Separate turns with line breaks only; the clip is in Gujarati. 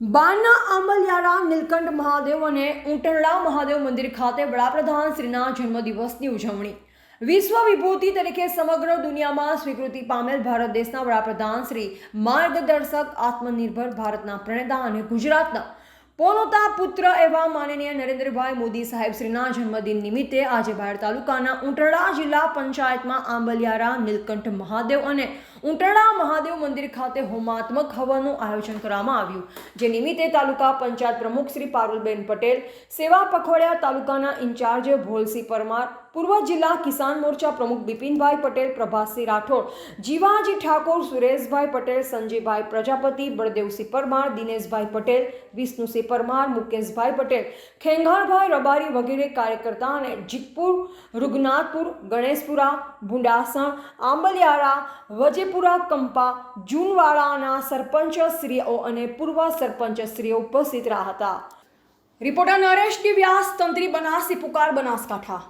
બારના આંબલિયારા, નીલકંઠ મહાદેવ અને ઉંટણલા મહાદેવ મંદિર ખાતે વડાપ્રધાન શ્રીના જન્મદિવસની ઉજવણી. વિશ્વ વિભૂતિ તરીકે સમગ્ર દુનિયામાં સ્વીકૃતિ પામેલ ભારત દેશના વડાપ્રધાન શ્રી માર્ગદર્શક આત્મનિર્ભર ભારતના પ્રણેતા અને ગુજરાતના પોનોતા પુત્ર એવા માનનીય નરેન્દ્રભાઈ મોદી સાહેબ શ્રીના જન્મદિન નિમિત્તે આજે બાયડ તાલુકાના ઉંટરડા જિલ્લા પંચાયતમાં આંબલિયારા, નીલકંઠ મહાદેવ અને ઉંટરડા મહાદેવ મંદિર ખાતે હોમાત્મક હવનનું આયોજન કરવામાં આવ્યું, જે નિમિત્તે તાલુકા પંચાયત પ્રમુખ શ્રી પારુલબેન પટેલ, સેવા પખવાડિયા તાલુકાના ઇન્ચાર્જ ભોલસિંહ પરમાર, પૂર્વ જિલ્લા કિસાન મોરચા પ્રમુખ બિપિનભાઈ પટેલ પ્રભાસિંહ રાઠોડ, જીવાજી ઠાકોર, સુરેશભાઈ પટેલ, સંજયભાઈ પ્રજાપતિ, બળદેવસિંહ પરમાર, દિનેશભાઈ પટેલ, વિષ્ણુસિંહ પરમાર મુકેશભાઈ પટેલ ખેંગારભાઈ રબારી વગેરે કાર્યકર્તા અને જીતપુર, રૂગનાથપુર, ગણેશપુરા, ભુંડાસણ આંબલિયારા વજેપુરા, કંપા, જૂનવાડાના સરપંચ શ્રીઓ અને પૂર્વ સરપંચ શ્રીઓ ઉપસ્થિત રહ્યા હતા. રિપોર્ટર નરેશ ડી વ્યાસ તંત્રી બનાસી, પુકાર બનાસકાંઠા.